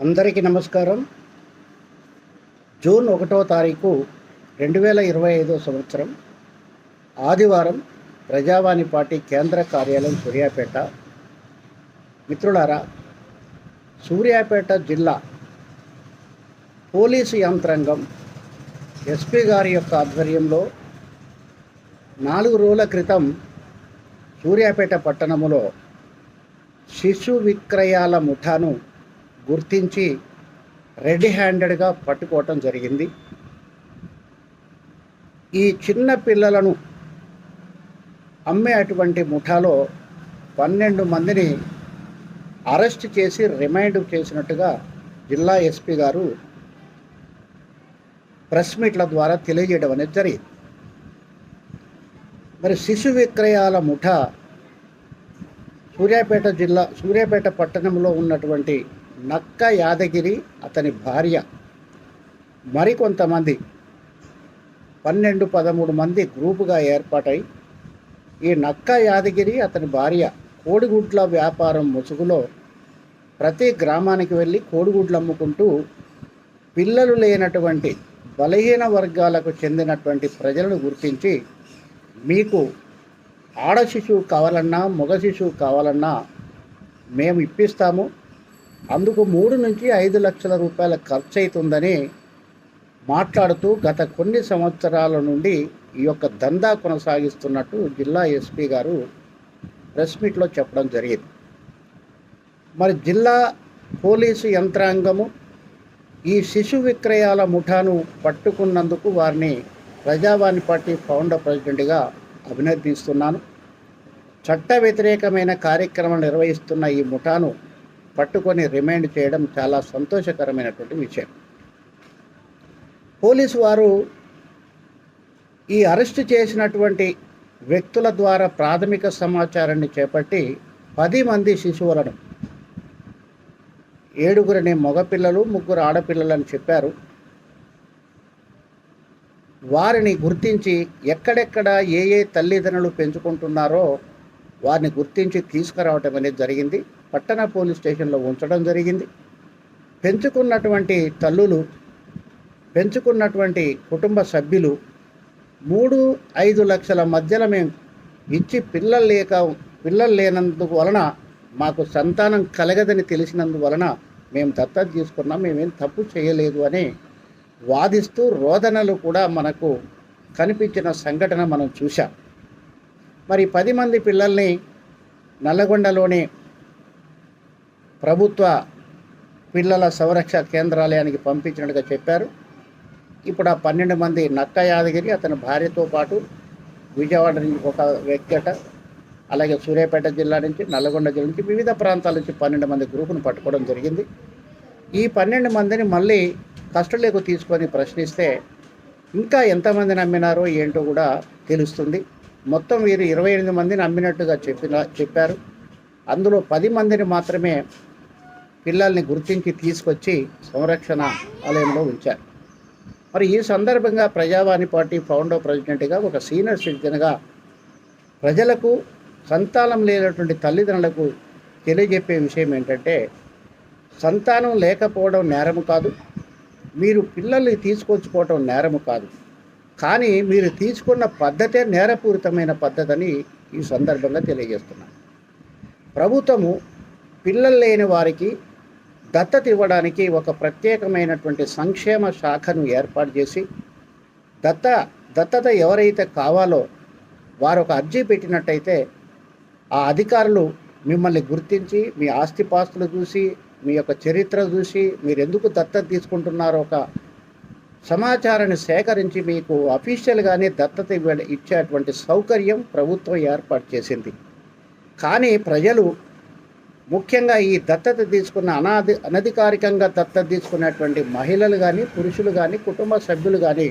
అందరికీ నమస్కారం. జూన్ ఒకటో తారీఖు రెండు వేల ఇరవై ఐదో సంవత్సరం. ఆదివారం ప్రజావాణి పార్టీ కేంద్ర కార్యాలయం సూర్యాపేట. మిత్రులారా సూర్యాపేట జిల్లా పోలీసు యంత్రాంగం ఎస్పీ గారి యొక్క ఆధ్వర్యంలో నాలుగు రోజుల క్రితం సూర్యాపేట పట్టణములో శిశు విక్రయాల ముఠాను గుర్తించి రెడీ హ్యాండెడ్గా పట్టుకోవటం జరిగింది. ఈ చిన్న పిల్లలను అమ్మే అటువంటి ముఠాలో పన్నెండు మందిని అరెస్ట్ చేసి రిమైండ్ చేసినట్టుగా జిల్లా ఎస్పీ గారు ప్రెస్ మీట్ల ద్వారా తెలియజేయడం అనేది జరిగింది. మరి శిశు విక్రయాల ముఠా సూర్యాపేట జిల్లా సూర్యాపేట పట్టణంలో ఉన్నటువంటి నక్క యాదగిరి అతని భార్య. మరికొంతమంది పన్నెండు పదమూడు మంది గ్రూపుగా ఏర్పాటై ఈ నక్క యాదగిరి అతని భార్య కోడిగుడ్ల వ్యాపారం ముసుగులో ప్రతి గ్రామానికి వెళ్ళి కోడిగుడ్లు అమ్ముకుంటూ పిల్లలు లేనటువంటి బలహీన వర్గాలకు చెందినటువంటి ప్రజలను గుర్తించి మీకు ఆడ శిశువు కావాలన్నా మగ శిశువు కావాలన్నా మేము ఇప్పిస్తాము. అందుకు మూడు నుంచి ఐదు లక్షల రూపాయల ఖర్చు అవుతుందని మాట్లాడుతూ గత కొన్ని సంవత్సరాల నుండి ఈ యొక్క దందా కొనసాగిస్తున్నట్టు జిల్లా ఎస్పీ గారు ప్రెస్ మీట్లో చెప్పడం జరిగింది. మరి జిల్లా పోలీసు యంత్రాంగము ఈ శిశు విక్రయాల ముఠాను పట్టుకున్నందుకు వారిని ప్రజావాణి పార్టీ ఫౌండర్ ప్రెసిడెంట్గా అభినందిస్తున్నాను. చట్ట వ్యతిరేకమైన కార్యక్రమం నిర్వహిస్తున్న ఈ ముఠాను పట్టుకొని రిమైండ్ చేయడం చాలా సంతోషకరమైనటువంటి విషయం. పోలీసు వారు ఈ అరెస్ట్ చేసినటువంటి వ్యక్తుల ద్వారా ప్రాథమిక సమాచారాన్ని చేపట్టి పది మంది శిశువులను ఏడుగురిని మగపిల్లలు ముగ్గురు ఆడపిల్లలని చెప్పారు. వారిని గుర్తించి ఎక్కడెక్కడ ఏ ఏ తల్లిదండ్రులు పెంచుకుంటున్నారో వారిని గుర్తించి తీసుకురావటం అనేది జరిగింది. పట్టణ పోలీస్ స్టేషన్లో ఉంచడం జరిగింది. పెంచుకున్నటువంటి తల్లులు పెంచుకున్నటువంటి కుటుంబ సభ్యులు మూడు ఐదు లక్షల మధ్యలో మేము ఇచ్చి పిల్లలు లేక పిల్లలు లేనందుకు వలన మాకు సంతానం కలగదని తెలిసినందువలన మేము దత్తత తీసుకున్నాం. మేమేం తప్పు చేయలేదు అని వాదిస్తూ రోదనలు కూడా మనకు కనిపించిన సంఘటన మనం చూశాం. మరి పది మంది పిల్లల్ని నల్లగొండలోని ప్రభుత్వ పిల్లల సంరక్ష కేంద్రాలయానికి పంపించినట్టుగా చెప్పారు. ఇప్పుడు ఆ పన్నెండు మంది నక్క యాదగిరి అతని భార్యతో పాటు విజయవాడ నుంచి ఒక వ్యక్తి అట అలాగే సూర్యాపేట జిల్లా నుంచి నల్గొండ జిల్లా నుంచి వివిధ ప్రాంతాల నుంచి పన్నెండు మంది గ్రూపును పట్టుకోవడం జరిగింది. ఈ పన్నెండు మందిని మళ్ళీ కస్టడీలోకి తీసుకొని ప్రశ్నిస్తే ఇంకా ఎంతమందిని అమ్మినారో ఏంటో కూడా తెలుస్తుంది. మొత్తం వీరు ఇరవై ఎనిమిది మందిని అమ్మినట్టుగా చెప్పిన చెప్పారు. అందులో పది మందిని మాత్రమే పిల్లల్ని గుర్తించి తీసుకొచ్చి సంరక్షణ ఆలయంలో ఉంచారు. మరి ఈ సందర్భంగా ప్రజావాణి పార్టీ ఫౌండర్ ప్రెసిడెంట్గా ఒక సీనియర్ సిటిజన్గా ప్రజలకు సంతానం లేనటువంటి తల్లిదండ్రులకు తెలియజెప్పే విషయం ఏంటంటే సంతానం లేకపోవడం నేరము కాదు. మీరు పిల్లల్ని తీసుకొచ్చుకోవడం నేరము కాదు. కానీ మీరు తీసుకున్న పద్ధతే నేరపూరితమైన పద్ధతి అని ఈ సందర్భంగా తెలియజేస్తున్నాను. ప్రభుత్వము పిల్లలు లేని వారికి దత్తత ఇవ్వడానికి ఒక ప్రత్యేకమైనటువంటి సంక్షేమ శాఖను ఏర్పాటు చేసి దత్త దత్తత ఎవరైతే కావాలో వారు ఒక అర్జీ పెట్టినట్టయితే ఆ అధికారులు మిమ్మల్ని గుర్తించి మీ ఆస్తిపాస్తులు చూసి మీ యొక్క చరిత్ర చూసి మీరు ఎందుకు దత్తత తీసుకుంటున్నారో ఒక సమాచారాన్ని సేకరించి మీకు అఫీషియల్గానే దత్తత ఇవ్వ ఇచ్చేటువంటి సౌకర్యం ప్రభుత్వం ఏర్పాటు చేసింది. కానీ ప్రజలు ముఖ్యంగా ఈ దత్తత తీసుకున్న అనాది అనధికారికంగా దత్తత తీసుకున్నటువంటి మహిళలు కానీ పురుషులు కానీ కుటుంబ సభ్యులు కానీ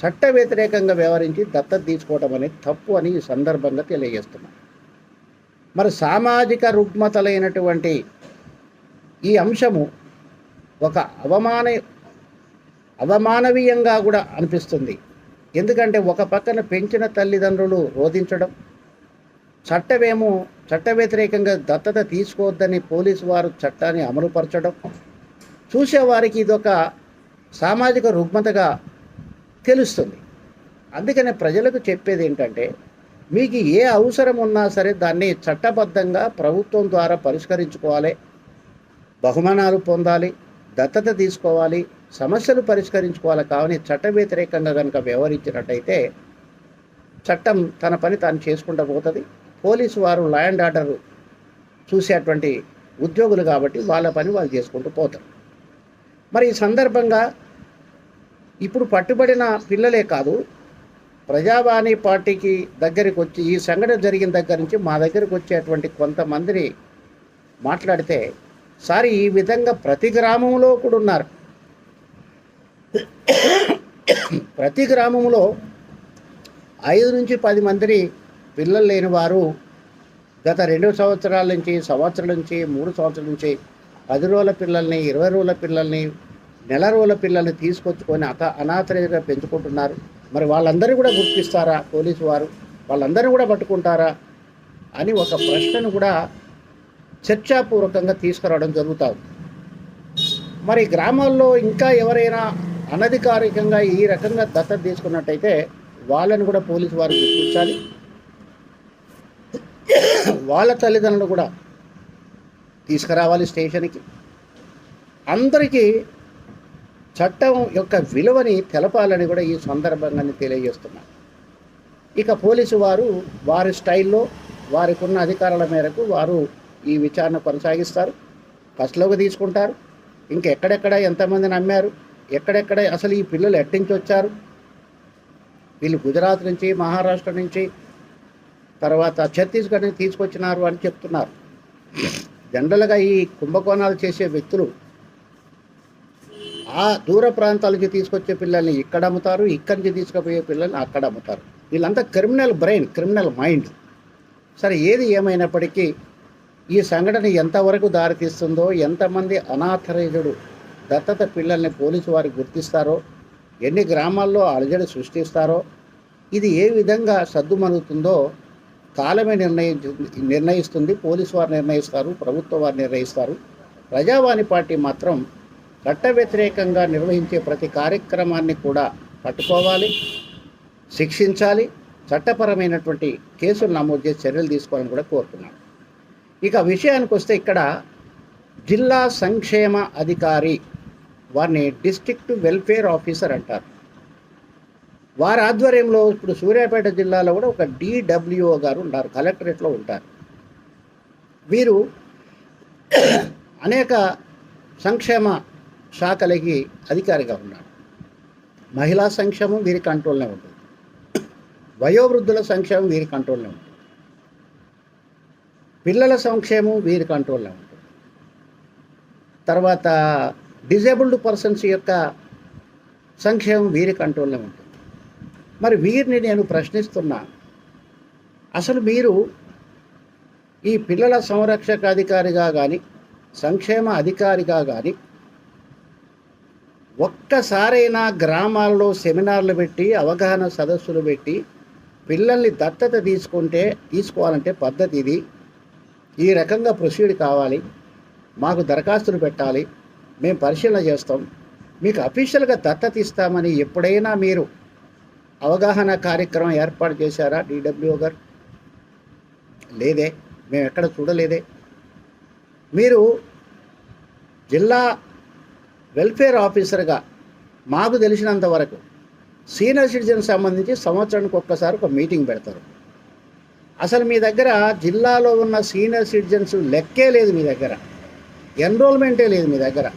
చట్ట వ్యతిరేకంగా వ్యవహరించి దత్తత తీసుకోవడం అనేది తప్పు అని ఈ సందర్భంగా తెలియజేస్తున్నాం. మరి సామాజిక రుగ్మతలైనటువంటి ఈ అంశము ఒక అవమాన అవమానవీయంగా కూడా అనిపిస్తుంది. ఎందుకంటే ఒక పక్కన పెంచిన తల్లిదండ్రులు రోధించడం చట్టమేమో చట్ట వ్యతిరేకంగా దత్తత తీసుకోవద్దని పోలీసు వారు చట్టాన్ని అమలుపరచడం చూసేవారికి ఇదొక సామాజిక రుగ్మతగా తెలుస్తుంది. అందుకనే ప్రజలకు చెప్పేది ఏంటంటే మీకు ఏ అవసరం ఉన్నా సరే దాన్ని చట్టబద్ధంగా ప్రభుత్వం ద్వారా పరిష్కరించుకోవాలి బహుమానాలు పొందాలి దత్తత తీసుకోవాలి సమస్యలు పరిష్కరించుకోవాలి. కావని చట్ట వ్యతిరేకంగా కనుక వ్యవహరించినట్టయితే చట్టం తన పని తాను చేసుకుంటూ పోతుంది. పోలీసు వారు లా అండ్ ఆర్డర్ చూసేటువంటి ఉద్యోగులు కాబట్టి వాళ్ళ పని వాళ్ళు చేసుకుంటూ పోతారు. మరి ఈ సందర్భంగా ఇప్పుడు పట్టుబడిన పిల్లలే కాదు ప్రజావాణి పార్టీకి దగ్గరికి వచ్చి ఈ సంఘటన జరిగిన దగ్గర నుంచి మా దగ్గరికి వచ్చేటువంటి కొంతమందిని మాట్లాడితే సార్ ఈ విధంగా ప్రతి గ్రామంలో కూడా ఉన్నారు. ప్రతి గ్రామంలో ఐదు నుంచి పది మందిని పిల్లలు లేని వారు గత రెండు సంవత్సరాల నుంచి సంవత్సరం నుంచి మూడు సంవత్సరాల నుంచి పది రోజుల పిల్లల్ని ఇరవై రోజుల పిల్లల్ని నెల రోజుల పిల్లల్ని తీసుకొచ్చుకొని అత అనాథరిగా పెంచుకుంటున్నారు. మరి వాళ్ళందరూ కూడా గుర్తిస్తారా పోలీసు వారు? వాళ్ళందరూ కూడా పట్టుకుంటారా? అని ఒక ప్రశ్నను కూడా చర్చాపూర్వకంగా తీసుకురావడం జరుగుతుంది మరి గ్రామాల్లో ఇంకా ఎవరైనా అనధికారికంగా ఈ రకంగా దత్తత తీసుకున్నట్టయితే వాళ్ళని కూడా పోలీసు వారు గుర్తించాలి. వాళ్ళ తల్లిదండ్రులు కూడా తీసుకురావాలి స్టేషన్కి. అందరికీ చట్టం యొక్క విలువని తెలపాలని కూడా ఈ సందర్భంగా తెలియజేస్తున్నాను ఇక పోలీసు వారు వారి స్టైల్లో వారికి ఉన్న అధికారాల మేరకు వారు ఈ విచారణ కొనసాగిస్తారు. ఫస్ట్లోకి తీసుకుంటారు. ఇంకెక్కడెక్కడ ఎంతమంది నమ్మారు? ఎక్కడెక్కడ అసలు ఈ పిల్లలు ఎట్టించి వచ్చారు? వీళ్ళు గుజరాత్ నుంచి మహారాష్ట్ర నుంచి తర్వాత ఛత్తీస్గఢ్ని తీసుకొచ్చినారు అని చెప్తున్నారు. జనరల్గా ఈ కుంభకోణాలు చేసే వ్యక్తులు ఆ దూర ప్రాంతాలకి తీసుకొచ్చే పిల్లల్ని ఇక్కడ అమ్ముతారు ఇక్కడి నుంచి తీసుకుపోయే పిల్లల్ని అక్కడ అమ్ముతారు. వీళ్ళంతా క్రిమినల్ బ్రెయిన్ క్రిమినల్ మైండ్. సరే ఏది ఏమైనప్పటికీ ఈ సంఘటన ఎంతవరకు దారితీస్తుందో ఎంతమంది అనాథరైజుడు దత్తత పిల్లల్ని పోలీసు వారు గుర్తిస్తారో ఎన్ని గ్రామాల్లో అలజడి సృష్టిస్తారో ఇది ఏ విధంగా సద్దుమనుగుతుందో కాలమే నిర్ణయించు నిర్ణయిస్తుంది. పోలీసు వారు నిర్ణయిస్తారు. ప్రభుత్వ వారు నిర్ణయిస్తారు. ప్రజావాణి పార్టీ మాత్రం చట్ట వ్యతిరేకంగా నిర్వహించే ప్రతి కార్యక్రమాన్ని కూడా పట్టుకోవాలి శిక్షించాలి చట్టపరమైనటువంటి కేసులు నమోదు చేసి చర్యలు తీసుకోవాలని కూడా కోరుతున్నాను. ఇక విషయానికి వస్తే ఇక్కడ జిల్లా సంక్షేమ అధికారి వారిని డిస్ట్రిక్ట్ వెల్ఫేర్ ఆఫీసర్ అంటారు. వారి ఆధ్వర్యంలో ఇప్పుడు సూర్యాపేట జిల్లాలో కూడా ఒక డిడబ్ల్యూఓ గారు ఉంటారు కలెక్టరేట్లో ఉంటారు. వీరు అనేక సంక్షేమ శాఖలకి అధికారిగా ఉన్నారు. మహిళా సంక్షేమం వీరి కంట్రోల్నే ఉంటుంది. వయోవృద్ధుల సంక్షేమం వీరి కంట్రోల్నే ఉంటుంది. పిల్లల సంక్షేమం వీరి కంట్రోల్నే ఉంటుంది. తర్వాత డిజేబుల్డ్ పర్సన్స్ యొక్క సంక్షేమం వీరి కంట్రోల్నే ఉంటుంది. మరి వీరిని నేను ప్రశ్నిస్తున్నాను అసలు మీరు ఈ పిల్లల సంరక్షక అధికారిగా కానీ సంక్షేమ అధికారిగా కానీ ఒక్కసారైనా గ్రామాల్లో సెమినార్లు పెట్టి అవగాహన సదస్సులు పెట్టి పిల్లల్ని దత్తత తీసుకుంటే తీసుకోవాలంటే పద్ధతి ఇది. ఈ రకంగా ప్రొసీడ్ కావాలి. మాకు దరఖాస్తులు పెట్టాలి. మేము పరిశీలన చేస్తాం. మీకు అఫీషియల్గా దత్తత ఇస్తామని ఎప్పుడైనా మీరు అవగాహన కార్యక్రమం ఏర్పాటు చేశారా డిడబ్ల్యూ గారు? లేదే మేము ఎక్కడ చూడలేదే. మీరు జిల్లా వెల్ఫేర్ ఆఫీసర్గా మాకు తెలిసినంత వరకు సీనియర్ సిటిజన్ సంబంధించి సంవత్సరానికి ఒక్కసారి ఒక మీటింగ్ పెడతారు. అసలు మీ దగ్గర జిల్లాలో ఉన్న సీనియర్ సిటిజన్స్ లెక్కే లేదు మీ దగ్గర. ఎన్రోల్మెంటే లేదు మీ దగ్గర.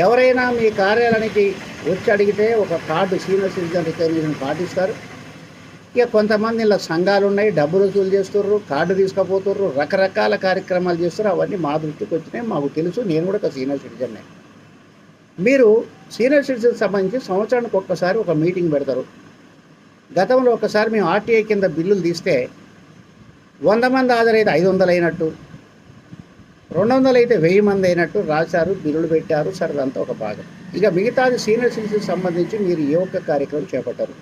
ఎవరైనా మీ కార్యాలయానికి వచ్చి అడిగితే ఒక card senior citizen recognition card ఇస్తారు. ఇక కొంతమంది ఇలా సంఘాలు ఉన్నాయి డబ్బులు వసూలు చేస్తుర్రు కార్డు తీసుకుపోతుర్రు రకరకాల కార్యక్రమాలు చేస్తారు అవన్నీ మా దృష్టికి వచ్చినాయి మాకు తెలుసు నేను కూడా ఒక సీనియర్ సిటిజన్నే. మీరు సీనియర్ సిటిజన్ సంబంధించి సంవత్సరానికి ఒక్కసారి ఒక మీటింగ్ పెడతారు. గతంలో ఒకసారి మేము ఆర్టీఐ కింద బిల్లులు తీస్తే వంద మంది హాజరైతే ఐదు వందలు అయినట్టు. రెండు వందలు అయితే వెయ్యి మంది అయినట్టు రాశారు బిల్లులు పెట్టారు సరే అదంతా ఒక భాగం. ఇక మిగతాది సీనియర్ సిటిజన్స్ సంబంధించి మీరు ఏ ఒక్క కార్యక్రమం చేపట్టారు.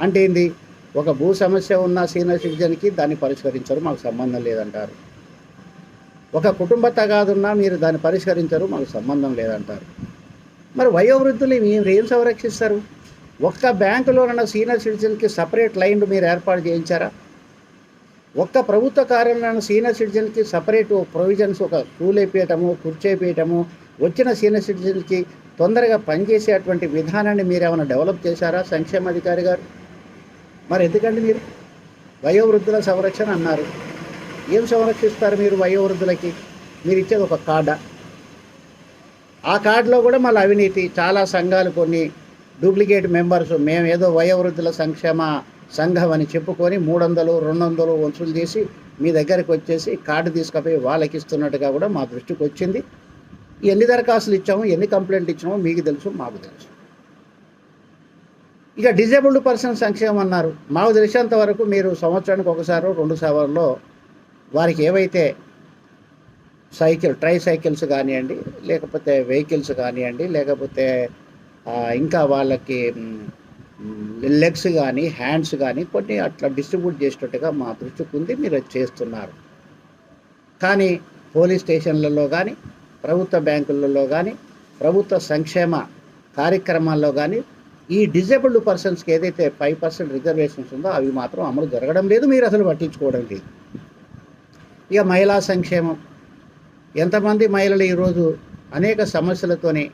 అంటే ఏంది? ఒక భూ సమస్య ఉన్న సీనియర్ సిటిజన్కి దాన్ని పరిష్కరించరు మాకు సంబంధం లేదంటారు. ఒక కుటుంబ తగాదున్నా మీరు దాన్ని పరిష్కరించరు మాకు సంబంధం లేదంటారు. మరి వయోవృద్ధులు మీరు ఏం సంరక్షిస్తారు? ఒక్క బ్యాంకులోనన్న సీనియర్ సిటిజన్కి సపరేట్ లైన్లు మీరు ఏర్పాటు చేయించారా? ఒక్క ప్రభుత్వ కార్యాలయంలో సీనియర్ సిటిజన్కి సపరేట్ ప్రొవిజన్స్ ఒక స్కూల్ వేపేయటము వచ్చిన సీనియర్ సిటిజన్కి తొందరగా పనిచేసేటువంటి విధానాన్ని మీరు ఏమైనా డెవలప్ చేశారా? సంక్షేమ అధికారి గారు? మరి ఎందుకండి మీరు? వయోవృద్ధుల సంరక్షణ అన్నారు. ఏం సంరక్షిస్తారు మీరు వయోవృద్ధులకి? మీరు ఇచ్చేది ఒక కార్డా? ఆ కార్డులో కూడా మళ్ళీ అవినీతి చాలా సంఘాలు కొన్ని డూప్లికేట్ మెంబర్స్ మేము ఏదో వయోవృద్ధుల సంక్షేమ సంఘం అని చెప్పుకొని మూడు వందలు రెండు వందలు వంచులు చేసి మీ దగ్గరికి వచ్చేసి కార్డు తీసుకుపోయి వాళ్ళకి ఇస్తున్నట్టుగా కూడా మా దృష్టికి వచ్చింది. ఎన్ని దరఖాస్తులు ఇచ్చాము ఎన్ని కంప్లైంట్ ఇచ్చామో మీకు తెలుసు మాకు తెలుసు. ఇక డిజేబుల్డ్ పర్సన్ సంక్షేమం అన్నారు. మాకు తెలిసినంత వరకు మీరు సంవత్సరానికి ఒకసారి రెండు సార్లో వారికి ఏవైతే సైకిల్ ట్రై సైకిల్స్ కానివ్వండి లేకపోతే వెహికల్స్ కానివ్వండి లేకపోతే ఇంకా వాళ్ళకి లెగ్స్ కానీ హ్యాండ్స్ కానీ కొన్ని అట్లా డిస్ట్రిబ్యూట్ చేసేటట్టుగా మా దృష్టికి ఉంది మీరు చేస్తున్నారు. కానీ పోలీస్ స్టేషన్లలో కానీ ప్రభుత్వ బ్యాంకులలో కానీ ప్రభుత్వ సంక్షేమ కార్యక్రమాల్లో కానీ ఈ డిజేబుల్డ్ పర్సన్స్కి ఏదైతే ఫైవ్ పర్సెంట్ రిజర్వేషన్స్ ఉందో అవి మాత్రం అమలు జరగడం లేదు మీరు అసలు పట్టించుకోవడం లేదు. ఇక మహిళా సంక్షేమం. ఎంతమంది మహిళలు ఈరోజు అనేక సమస్యలతోని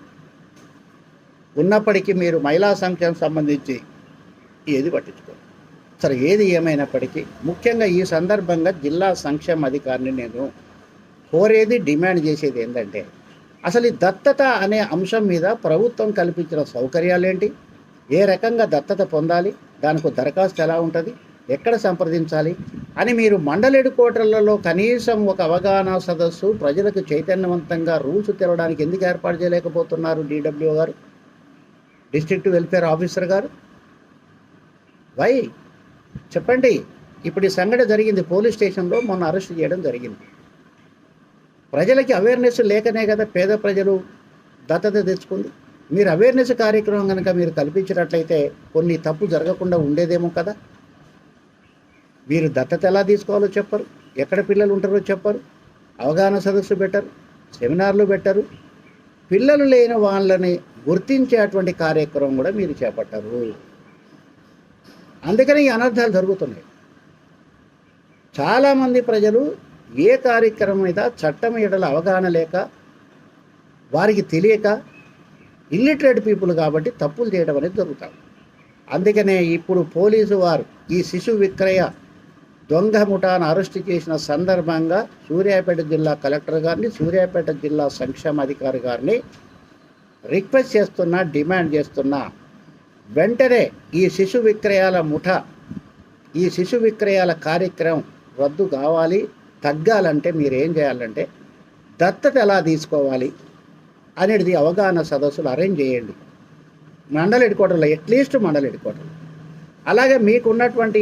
ఉన్నప్పటికీ మీరు మహిళా సంక్షేమం సంబంధించి ఏది పట్టించుకోరు. సరే ఏది ఏమైనప్పటికీ ముఖ్యంగా ఈ సందర్భంగా జిల్లా సంక్షేమ అధికారిని నేను కోరేది డిమాండ్ చేసేది ఏంటంటే అసలు ఈ దత్తత అనే అంశం మీద ప్రభుత్వం కల్పించిన సౌకర్యాలేంటి? ఏ రకంగా దత్తత పొందాలి? దానికి దరఖాస్తు ఎలా ఉంటుంది? ఎక్కడ సంప్రదించాలి? అని మీరు మండలేడు కోటలలో కనీసం ఒక అవగాహన సదస్సు ప్రజలకు చైతన్యవంతంగా రూల్స్ తెరవడానికి ఎందుకు ఏర్పాటు చేయలేకపోతున్నారు డీడబ్ల్యూ గారు? డిస్ట్రిక్ట్ వెల్ఫేర్ ఆఫీసర్ గారు? వై? చెప్పండి. ఇప్పుడు ఈ సంఘటన జరిగింది పోలీస్ స్టేషన్లో మొన్న అరెస్ట్ చేయడం జరిగింది. ప్రజలకి అవేర్నెస్ లేకనే కదా పేద ప్రజలు దత్తత తెచ్చుకుంది. మీరు అవేర్నెస్ కార్యక్రమం కనుక మీరు కల్పించినట్లయితే కొన్ని తప్పు జరగకుండా ఉండేదేమో కదా. మీరు దత్తత ఎలా తీసుకోవాలో చెప్పరు. ఎక్కడ పిల్లలు ఉంటారో చెప్పరు. అవగాహన సదస్సు పెట్టరు. సెమినార్లు పెట్టరు. పిల్లలు లేని వాళ్ళని గుర్తించేటువంటి కార్యక్రమం కూడా మీరు చేపట్టరు. అందుకని ఈ అనర్థాలు జరుగుతున్నాయి. చాలామంది ప్రజలు ఏ కార్యక్రమం మీద చట్టం ఎడల అవగాహన లేక వారికి తెలియక ఇల్లిటరేట్ పీపుల్ కాబట్టి తప్పులు చేయడం అనేది జరుగుతాం. అందుకనే ఇప్పుడు పోలీసు వారు ఈ శిశు విక్రయ దొంగ ముఠాను అరెస్టు చేసిన సందర్భంగా సూర్యాపేట జిల్లా కలెక్టర్ గారిని సూర్యాపేట జిల్లా సంక్షేమ అధికారి గారిని రిక్వెస్ట్ చేస్తున్నా డిమాండ్ చేస్తున్నా. వెంటనే ఈ శిశు విక్రయాల ముఠ ఈ శిశు విక్రయాల కార్యక్రమం రద్దు కావాలి తగ్గాలంటే మీరు ఏం చేయాలంటే దత్తత ఎలా తీసుకోవాలి అనేది అవగాహన సదస్సులు అరేంజ్ చేయండి. మండల హెడ్కోటర్లో అట్లీస్ట్ మండల హెడ్కోటర్లో అలాగే మీకున్నటువంటి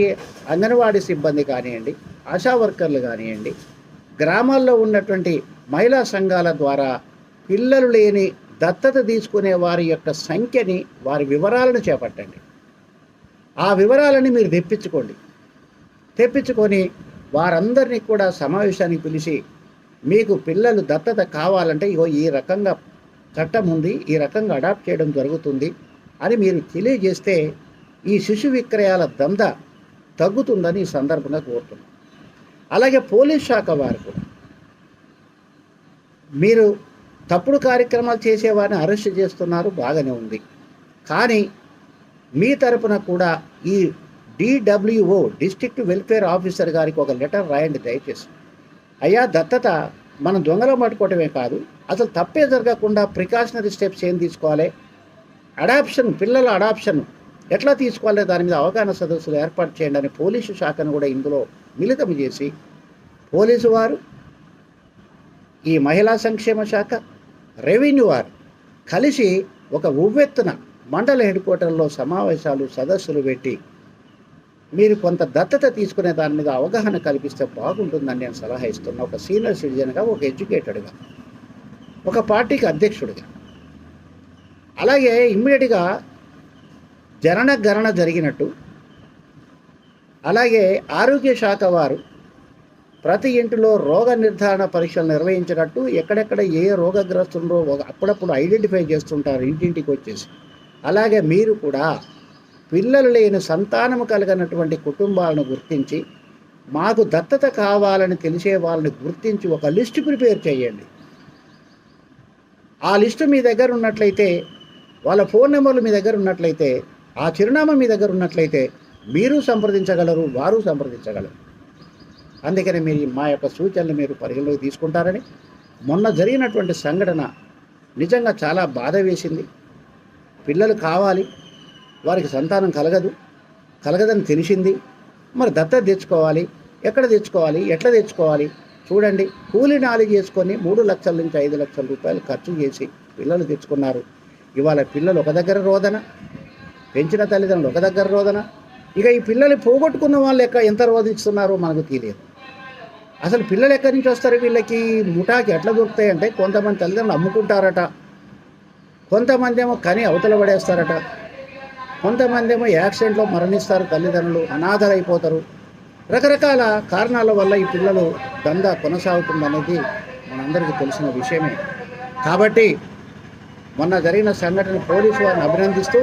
అంగన్వాడీ సిబ్బంది కానివ్వండి ఆశా వర్కర్లు కానివ్వండి గ్రామాల్లో ఉన్నటువంటి మహిళా సంఘాల ద్వారా పిల్లలు లేని దత్తత తీసుకునే వారి యొక్క సంఖ్యని వారి వివరాలను చేపట్టండి. ఆ వివరాలని మీరు తెప్పించుకోండి. తెప్పించుకొని వారందరినీ కూడా సమావేశానికి పిలిచి మీకు పిల్లలు దత్తత కావాలంటే ఇగో ఈ రకంగా చట్టం ఉంది ఈ రకంగా అడాప్ట్ చేయడం జరుగుతుంది అని మీరు తెలియజేస్తే ఈ శిశు విక్రయాల దంద తగ్గుతుందని ఈ సందర్భంగా కోరుతున్నాను అలాగే పోలీస్ శాఖ వారు కూడా. మీరు తప్పుడు కార్యక్రమాలు చేసేవారిని అరెస్ట్ చేస్తున్నారు బాగానే ఉంది. కానీ మీ తరపున కూడా ఈ డిడబ్ల్యూఓ డిస్ట్రిక్ట్ వెల్ఫేర్ ఆఫీసర్ గారికి ఒక లెటర్ రాయండి దయచేసి. అయ్యా దత్తత మనం దొంగలో పట్టుకోవటమే కాదు అసలు తప్పే జరగకుండా ప్రికాషనరీ స్టెప్స్ ఏం తీసుకోవాలి? అడాప్షన్ పిల్లల అడాప్షన్ ఎట్లా తీసుకోవాలి దాని మీద అవగాహన సదస్సులు ఏర్పాటు చేయండి అని పోలీసు శాఖను కూడా ఇందులో మిళితం చేసి పోలీసు వారు ఈ మహిళా సంక్షేమ శాఖ రెవెన్యూ వారు కలిసి ఒక ఉవ్వెత్తున మండల హెడ్ క్వార్టర్లో సమావేశాలు సదస్సులు పెట్టి మీరు కొంత దత్తత తీసుకునే దాని మీద అవగాహన కల్పిస్తే బాగుంటుందని నేను సలహా ఇస్తున్నా. ఒక సీనియర్ సిటిజన్గా ఒక ఎడ్యుకేటెడ్గా ఒక పార్టీకి అధ్యక్షుడిగా. అలాగే ఇమ్మీడియట్గా జనన గణన జరిగినట్టు. అలాగే ఆరోగ్య శాఖ వారు ప్రతి ఇంటిలో రోగ నిర్ధారణ పరీక్షలు నిర్వహించినట్టు ఎక్కడెక్కడ ఏ రోగగ్రస్తులో అప్పుడప్పుడు ఐడెంటిఫై చేస్తుంటారు ఇంటింటికి వచ్చేసి. అలాగే మీరు కూడా పిల్లలు లేని సంతానం కలిగినటువంటి కుటుంబాలను గుర్తించి మాకు దత్తత కావాలని తెలిసే వాళ్ళని గుర్తించి ఒక లిస్ట్ ప్రిపేర్ చేయండి. ఆ లిస్టు మీ దగ్గర ఉన్నట్లయితే వాళ్ళ ఫోన్ నెంబర్లు మీ దగ్గర ఉన్నట్లయితే ఆ చిరునామా మీ దగ్గర ఉన్నట్లయితే మీరు సంప్రదించగలరు వారు సంప్రదించగలరు. అందుకని మీరు మా యొక్క సూచనలు మీరు పరిగణలోకి తీసుకుంటారని మొన్న జరిగినటువంటి సంఘటన నిజంగా చాలా బాధ వేసింది. పిల్లలు కావాలి వారికి సంతానం కలగదు కలగదని తెలిసింది. మరి దత్త తెచ్చుకోవాలి ఎక్కడ తెచ్చుకోవాలి ఎట్లా తెచ్చుకోవాలి? చూడండి కూలి నాలి చేసుకొని మూడు లక్షల నుంచి ఐదు లక్షల రూపాయలు ఖర్చు చేసి పిల్లలు తెచ్చుకున్నారు. ఇవాళ పిల్లలు ఒక దగ్గర రోదన పెంచిన తల్లిదండ్రులు ఒక దగ్గర రోదన. ఇక ఈ పిల్లలు పోగొట్టుకున్న వాళ్ళు ఎక్క ఎంత రోధిస్తున్నారో మనకు తెలియదు. అసలు పిల్లలు ఎక్కడి నుంచి వస్తారు వీళ్ళకి? ముఠాకి ఎట్లా దొరుకుతాయంటే కొంతమంది తల్లిదండ్రులు అమ్ముకుంటారట. కొంతమంది ఏమో కని అవతల పడేస్తారట. కొంతమంది ఏమో యాక్సిడెంట్లో మరణిస్తారు తల్లిదండ్రులు అనాథలైపోతారు. రకరకాల కారణాల వల్ల ఈ పిల్లలు దందా కొనసాగుతుందనేది మనందరికీ తెలిసిన విషయమే. కాబట్టి మొన్న జరిగిన సంఘటన పోలీసు వారిని అభినందిస్తూ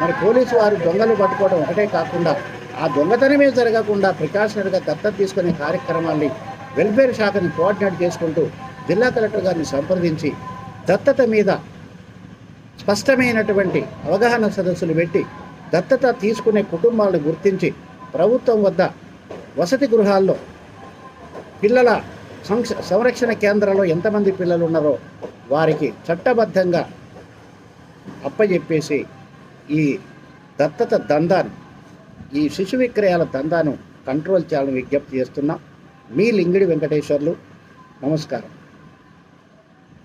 మరి పోలీసు వారు దొంగలు పట్టుకోవడం ఒకటే కాకుండా ఆ దొంగతనమే జరగకుండా ప్రికాషనరీగా దత్తత తీసుకునే కార్యక్రమాన్ని వెల్ఫేర్ శాఖని కోఆర్డినేట్ చేసుకుంటూ జిల్లా కలెక్టర్ గారిని సంప్రదించి దత్తత మీద స్పష్టమైనటువంటి అవగాహన సదస్సులు పెట్టి దత్తత తీసుకునే కుటుంబాలను గుర్తించి ప్రభుత్వం వద్ద వసతి గృహాల్లో పిల్లల సంక్ష సంరక్షణ కేంద్రంలో ఎంతమంది పిల్లలు ఉన్నారో వారికి చట్టబద్ధంగా అప్పజెప్పేసి ఈ దత్తత దందాన్ని ఈ శిశు విక్రయాల దందాను కంట్రోల్ చేయాలని విజ్ఞప్తి చేస్తున్నాం. మీ లింగిడి వెంకటేశ్వర్లు నమస్కారం.